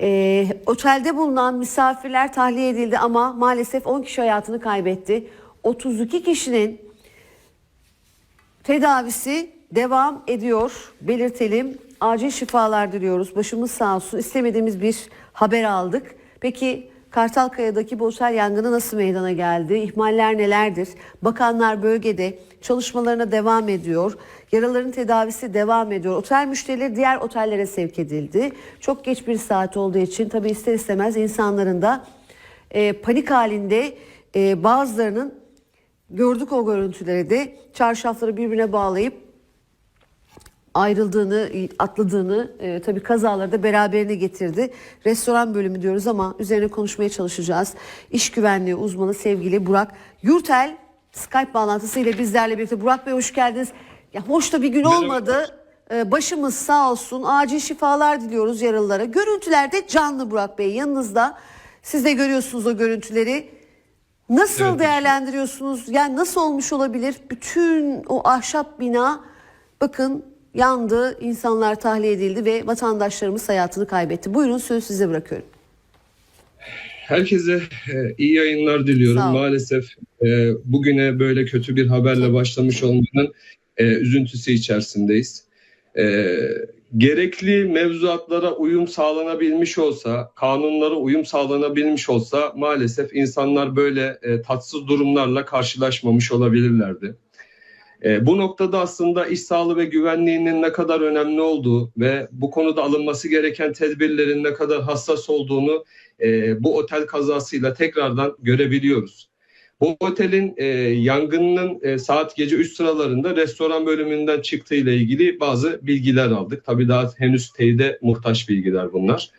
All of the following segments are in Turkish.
Ee, otelde bulunan misafirler tahliye edildi ama maalesef 10 kişi hayatını kaybetti. 32 kişinin tedavisi devam ediyor. Belirtelim. Acil şifalar diliyoruz. Başımız sağ olsun. İstemediğimiz bir haber aldık. Peki Kartalkaya'daki bu otel yangını nasıl meydana geldi? İhmaller nelerdir? Bakanlar bölgede çalışmalarına devam ediyor. Yaraların tedavisi devam ediyor. Otel müşterileri diğer otellere sevk edildi. Çok geç bir saat olduğu için tabii ister istemez insanların da e, panik halinde e, bazılarının gördük o görüntüleri de çarşafları birbirine bağlayıp ayrıldığını, atladığını e, tabii kazaları da beraberine getirdi. Restoran bölümü diyoruz ama üzerine konuşmaya çalışacağız. İş güvenliği uzmanı sevgili Burak Yurtel Skype bağlantısıyla bizlerle birlikte. Burak Bey hoş geldiniz. Ya hoş da bir gün olmadı. E, başımız sağ olsun. Acil şifalar diliyoruz yaralılara. Görüntülerde canlı Burak Bey yanınızda. Siz de görüyorsunuz o görüntüleri. Nasıl Evet. değerlendiriyorsunuz? Yani nasıl olmuş olabilir? Bütün o ahşap bina bakın yandı, insanlar tahliye edildi ve vatandaşlarımız hayatını kaybetti. Buyurun söz size bırakıyorum. Herkese e, iyi yayınlar diliyorum. Maalesef e, bugüne böyle kötü bir haberle başlamış olmanın e, üzüntüsü içerisindeyiz. E, gerekli mevzuatlara uyum sağlanabilmiş olsa, kanunlara uyum sağlanabilmiş olsa maalesef insanlar böyle e, tatsız durumlarla karşılaşmamış olabilirlerdi. E, bu noktada aslında iş sağlığı ve güvenliğinin ne kadar önemli olduğu ve bu konuda alınması gereken tedbirlerin ne kadar hassas olduğunu e, bu otel kazasıyla tekrardan görebiliyoruz. Bu otelin e, yangının e, saat gece 3 sıralarında restoran bölümünden çıktığı ile ilgili bazı bilgiler aldık. Tabii daha henüz teyide muhtaç bilgiler bunlar.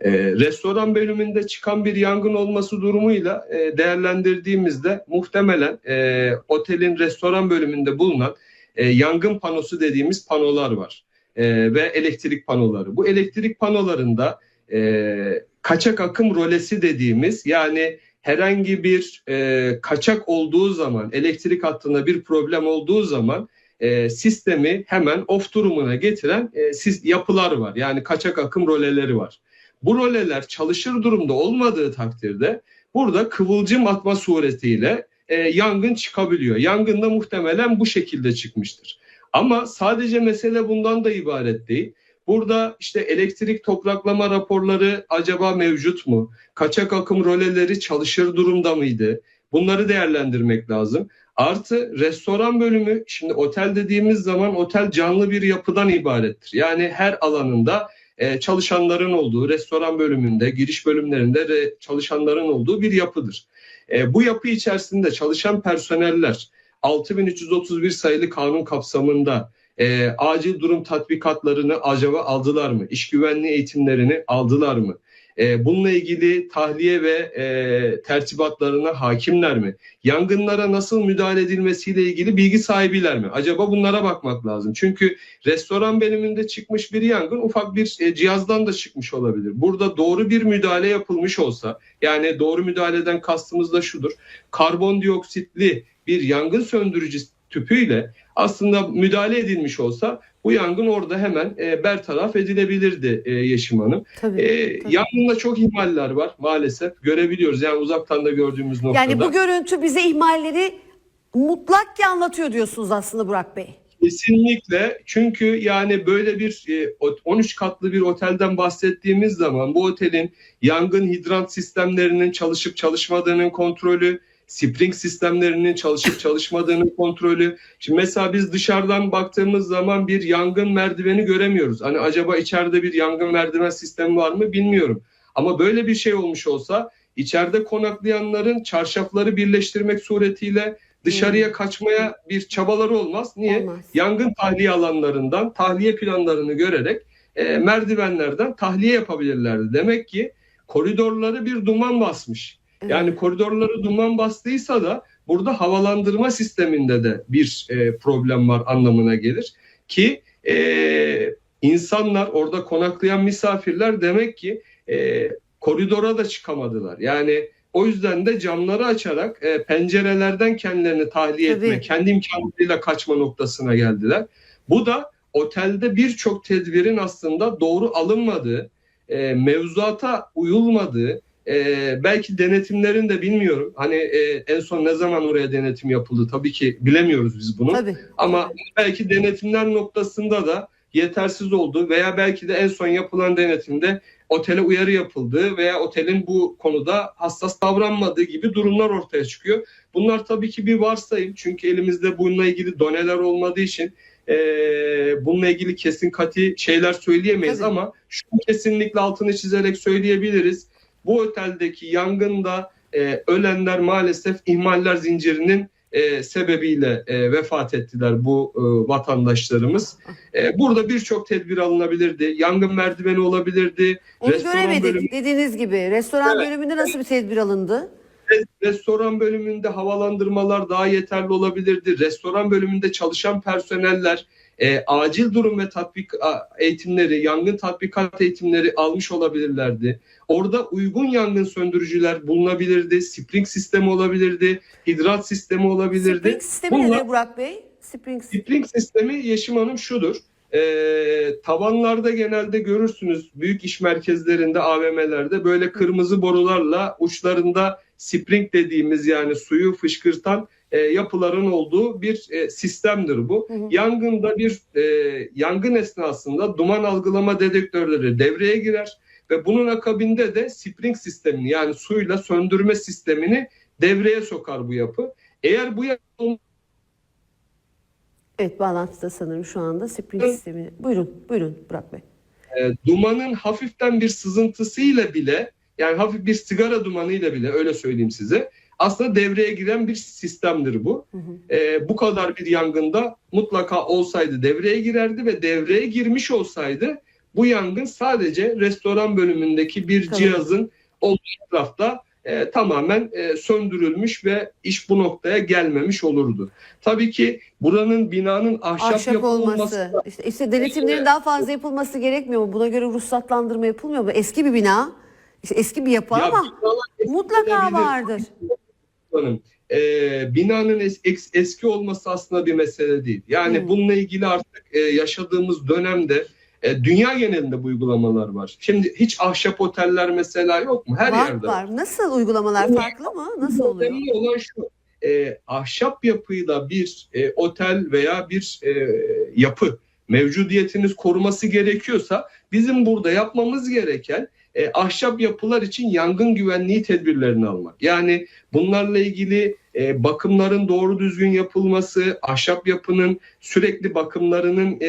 E, restoran bölümünde çıkan bir yangın olması durumuyla e, değerlendirdiğimizde muhtemelen e, otelin restoran bölümünde bulunan e, yangın panosu dediğimiz panolar var E, ve elektrik panoları. Bu elektrik panolarında e, kaçak akım rolesi dediğimiz yani herhangi bir e, kaçak olduğu zaman elektrik hattında bir problem olduğu zaman e, sistemi hemen off durumuna getiren e, yapılar var. Yani kaçak akım roleleri var. Bu roleler çalışır durumda olmadığı takdirde burada kıvılcım atma suretiyle e, yangın çıkabiliyor. Yangın da muhtemelen bu şekilde çıkmıştır. Ama sadece mesele bundan da ibaret değil. Burada işte elektrik topraklama raporları acaba mevcut mu? Kaçak akım roleleri çalışır durumda mıydı? Bunları değerlendirmek lazım. Artı restoran bölümü şimdi otel dediğimiz zaman otel canlı bir yapıdan ibarettir. Yani her alanında e, çalışanların olduğu restoran bölümünde, giriş bölümlerinde re- çalışanların olduğu bir yapıdır. E, bu yapı içerisinde çalışan personeller 6331 sayılı kanun kapsamında e, acil durum tatbikatlarını acaba aldılar mı? İş güvenliği eğitimlerini aldılar mı? E, bununla ilgili tahliye ve e, tertibatlarına hakimler mi? Yangınlara nasıl müdahale edilmesiyle ilgili bilgi sahibiler mi? Acaba bunlara bakmak lazım. Çünkü restoran bölümünde çıkmış bir yangın ufak bir e, cihazdan da çıkmış olabilir. Burada doğru bir müdahale yapılmış olsa yani doğru müdahaleden kastımız da şudur. Karbondioksitli bir yangın söndürücü tüpüyle aslında müdahale edilmiş olsa bu yangın orada hemen e, bertaraf edilebilirdi e, Yeşim Hanım. Tabii. E, tabii. yangında çok ihmaller var maalesef görebiliyoruz yani uzaktan da gördüğümüz noktada. Yani bu görüntü bize ihmalleri mutlak ki anlatıyor diyorsunuz aslında Burak Bey. Kesinlikle çünkü yani böyle bir e, o- 13 katlı bir otelden bahsettiğimiz zaman bu otelin yangın hidrant sistemlerinin çalışıp çalışmadığının kontrolü, spring sistemlerinin çalışıp çalışmadığının kontrolü. Şimdi mesela biz dışarıdan baktığımız zaman bir yangın merdiveni göremiyoruz. Hani acaba içeride bir yangın merdiven sistemi var mı bilmiyorum. Ama böyle bir şey olmuş olsa içeride konaklayanların çarşafları birleştirmek suretiyle dışarıya kaçmaya bir çabaları olmaz. Niye? Olmaz. Yangın tahliye alanlarından tahliye planlarını görerek e, merdivenlerden tahliye yapabilirlerdi. Demek ki koridorları bir duman basmış. Evet. Yani koridorları duman bastıysa da burada havalandırma sisteminde de bir e, problem var anlamına gelir. Ki e, insanlar orada konaklayan misafirler demek ki e, koridora da çıkamadılar. Yani o yüzden de camları açarak e, pencerelerden kendilerini tahliye Tabii. etme, kendi imkanlarıyla kaçma noktasına geldiler. Bu da otelde birçok tedbirin aslında doğru alınmadığı, e, mevzuata uyulmadığı, e, belki denetimlerin de bilmiyorum. Hani e, en son ne zaman oraya denetim yapıldı tabii ki bilemiyoruz biz bunu. Tabii. Ama belki denetimler noktasında da yetersiz oldu veya belki de en son yapılan denetimde otele uyarı yapıldığı veya otelin bu konuda hassas davranmadığı gibi durumlar ortaya çıkıyor. Bunlar tabii ki bir varsayım çünkü elimizde bununla ilgili doneler olmadığı için eee, bununla ilgili kesin kati şeyler söyleyemeyiz Tabii. ama şunu kesinlikle altını çizerek söyleyebiliriz. Bu oteldeki yangında eee, ölenler maalesef ihmaller zincirinin e, sebebiyle e, vefat ettiler bu e, vatandaşlarımız. E, burada birçok tedbir alınabilirdi. Yangın merdiveni olabilirdi. Onu restoran göremedik bölümü- dediğiniz gibi. Restoran Evet. bölümünde nasıl bir tedbir alındı? Restoran bölümünde havalandırmalar daha yeterli olabilirdi. Restoran bölümünde çalışan personeller e, acil durum ve tatbik eğitimleri, yangın tatbikat eğitimleri almış olabilirlerdi. Orada uygun yangın söndürücüler bulunabilirdi. Spring sistemi olabilirdi. Hidrat sistemi olabilirdi. Spring sistemi Bunlar- nedir Burak Bey? Spring Spring sistemi Yeşim Hanım şudur. Ee, tavanlarda genelde görürsünüz büyük iş merkezlerinde AVM'lerde böyle kırmızı borularla uçlarında spring dediğimiz yani suyu fışkırtan e, yapıların olduğu bir e, sistemdir bu. Hı hı. Yangında bir e, yangın esnasında duman algılama dedektörleri devreye girer ve bunun akabinde de spring sistemini yani suyla söndürme sistemini devreye sokar bu yapı. Eğer bu yapı Evet bağlantıda sanırım şu anda Spring Evet. sistemi. Buyurun, buyurun Burak Bey. e, dumanın hafiften bir sızıntısıyla bile yani hafif bir sigara dumanıyla bile öyle söyleyeyim size aslında devreye giren bir sistemdir bu. Hı hı. E, bu kadar bir yangında mutlaka olsaydı devreye girerdi ve devreye girmiş olsaydı bu yangın sadece restoran bölümündeki bir Tabii. cihazın olduğu etrafta e, tamamen e, söndürülmüş ve iş bu noktaya gelmemiş olurdu. Tabii ki buranın binanın ahşap, Ahşap olması. olması İşte, işte denetimlerin daha fazla yapılması gerekmiyor mu? Buna göre ruhsatlandırma yapılmıyor mu? Eski bir bina. işte eski bir yapı Ya ama mutlaka vardır. Hanım, e, binanın es- eks- eski olması aslında bir mesele değil. Yani Hmm. bununla ilgili artık e, yaşadığımız dönemde e, dünya genelinde bu uygulamalar var. Şimdi hiç ahşap oteller mesela yok mu? Her var yerde var. Nasıl uygulamalar Evet. farklı mı? Nasıl oluyor? Önemli olan şu. e, ahşap yapıyla bir e, otel veya bir e, yapı mevcudiyetiniz koruması gerekiyorsa bizim burada yapmamız gereken e, ahşap yapılar için yangın güvenliği tedbirlerini almak. Yani bunlarla ilgili e, bakımların doğru düzgün yapılması, ahşap yapının sürekli bakımlarının e,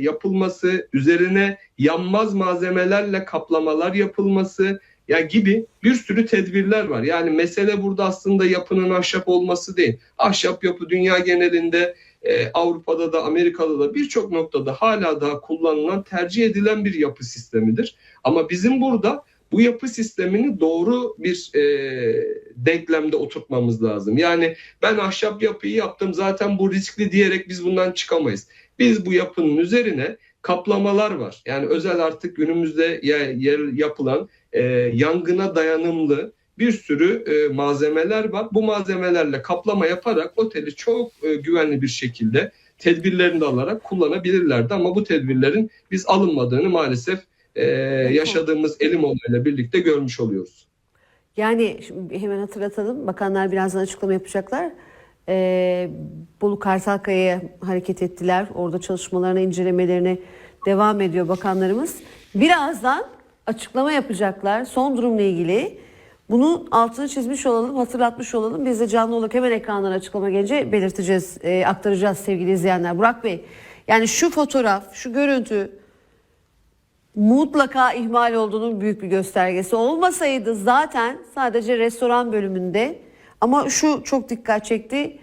yapılması, üzerine yanmaz malzemelerle kaplamalar yapılması, ya gibi bir sürü tedbirler var. Yani mesele burada aslında yapının ahşap olması değil. Ahşap yapı dünya genelinde e, Avrupa'da da Amerika'da da birçok noktada hala daha kullanılan, tercih edilen bir yapı sistemidir. Ama bizim burada bu yapı sistemini doğru bir e, denklemde oturtmamız lazım. Yani ben ahşap yapıyı yaptım zaten bu riskli diyerek biz bundan çıkamayız. Biz bu yapının üzerine kaplamalar var. Yani özel artık günümüzde ya- yer yapılan e, yangına dayanımlı bir sürü e, malzemeler var. Bu malzemelerle kaplama yaparak oteli çok e, güvenli bir şekilde tedbirlerini de alarak kullanabilirlerdi. Ama bu tedbirlerin biz alınmadığını maalesef e, yaşadığımız elim olayla birlikte görmüş oluyoruz. Yani hemen hatırlatalım. Bakanlar birazdan açıklama yapacaklar. Ee, Bolu Kartalkaya'ya hareket ettiler. Orada çalışmalarına, incelemelerine devam ediyor bakanlarımız. Birazdan açıklama yapacaklar son durumla ilgili. Bunun altını çizmiş olalım, hatırlatmış olalım. Biz de canlı olarak hemen ekrandan açıklama gelince belirteceğiz, e, aktaracağız sevgili izleyenler. Burak Bey, yani şu fotoğraf, şu görüntü mutlaka ihmal olduğunun büyük bir göstergesi. Olmasaydı zaten sadece restoran bölümünde ama şu çok dikkat çekti.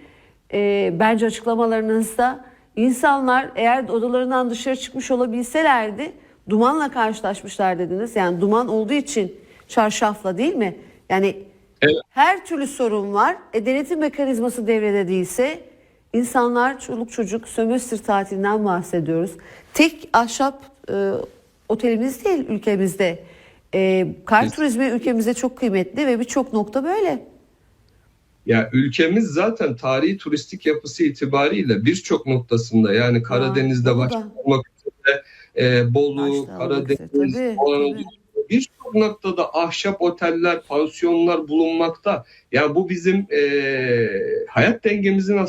Ee, bence açıklamalarınızda insanlar eğer odalarından dışarı çıkmış olabilselerdi dumanla karşılaşmışlar dediniz. Yani duman olduğu için çarşafla değil mi? Yani Evet. her türlü sorun var. E, denetim mekanizması devrede değilse insanlar çoluk çocuk sömestr tatilinden bahsediyoruz. Tek ahşap e, otelimiz değil ülkemizde. E, kar turizmi ülkemizde çok kıymetli ve birçok nokta böyle. Ya ülkemiz zaten tarihi turistik yapısı itibariyle birçok noktasında yani Karadeniz'de olmak üzere e, Bolu, Karadeniz, Anadolu, birçok noktada ahşap oteller, pansiyonlar bulunmakta. Ya bu bizim e, hayat dengemizin aslında